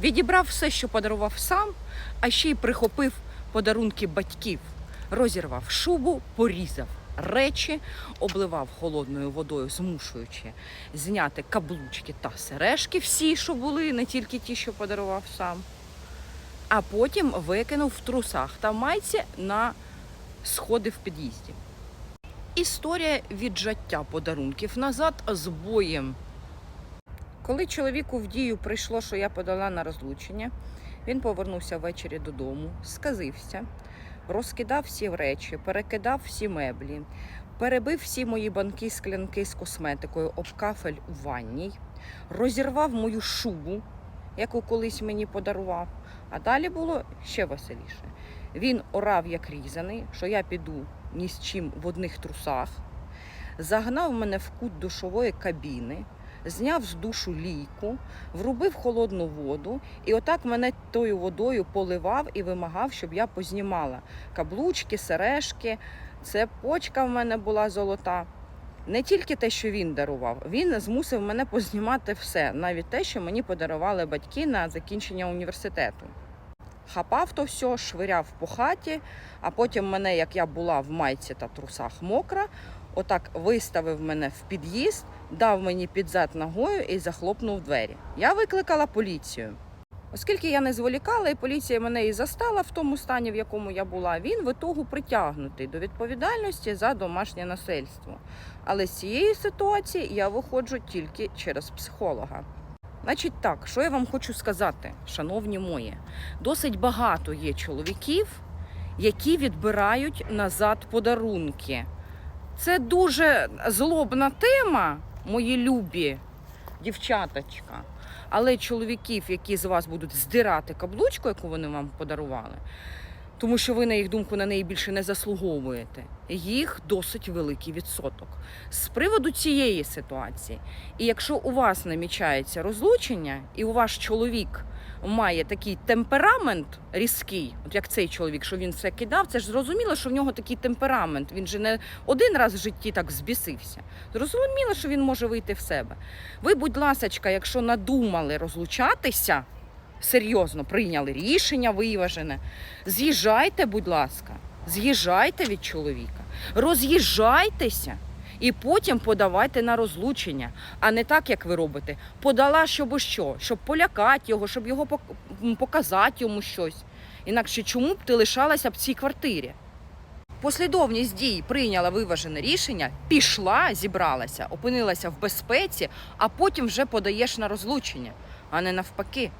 Відібрав все, що подарував сам, а ще й прихопив подарунки батьків, розірвав шубу, порізав речі, обливав холодною водою, змушуючи зняти каблучки та сережки, всі, що були, не тільки ті, що подарував сам. А потім викинув в трусах та майці на сходи в під'їзді. Історія віджаття подарунків назад з боєм. Коли чоловіку в дію прийшло, що я подала на розлучення, він повернувся ввечері додому, сказився, розкидав всі речі, перекидав всі меблі, перебив всі мої банки, склянки з косметикою об кафель у ванній, розірвав мою шубу, яку колись мені подарував. А далі було ще веселіше. Він орав як різаний, що я піду ні з чим в одних трусах, загнав мене в кут душової кабіни, зняв з душу лійку, врубив холодну воду і отак мене тою водою поливав і вимагав, щоб я познімала каблучки, сережки. Це почка в мене була золота. Не тільки те, що він дарував, він змусив мене познімати все, навіть те, що мені подарували батьки на закінчення університету. Хапав то все, швиряв по хаті, а потім мене, як я була в майці та трусах мокра, отак виставив мене в під'їзд, дав мені під зад ногою і захлопнув двері. Я викликала поліцію. Оскільки я не зволікала, і поліція мене і застала в тому стані, в якому я була, він в ітогу притягнутий до відповідальності за домашнє насильство. Але з цієї ситуації я виходжу тільки через психолога. Значить так, що я вам хочу сказати, шановні мої, досить багато є чоловіків, які відбирають назад подарунки. Це дуже злобна тема, мої любі дівчаточка. Але чоловіків, які з вас будуть здирати каблучку, яку вони вам подарували, тому що ви, на їх думку, на неї більше не заслуговуєте, їх досить великий відсоток. З приводу цієї ситуації, і якщо у вас намічається розлучення, і у ваш чоловік має такий темперамент різкий, от як цей чоловік, що він все кидав, це ж зрозуміло, що в нього такий темперамент. Він же не один раз в житті так збісився. Зрозуміло, що він може вийти в себе. Ви, будь ласочка, якщо надумали розлучатися, серйозно прийняли рішення виважене, з'їжджайте, будь ласка, з'їжджайте від чоловіка, роз'їжджайтеся. І потім подавайте на розлучення, а не так, як ви робите. Подала, щоб що? Щоб полякати його, щоб його показати йому щось. Інакше чому б ти лишалася в цій квартирі? Послідовність дій прийняла виважене рішення, пішла, зібралася, опинилася в безпеці, а потім вже подаєш на розлучення, а не навпаки.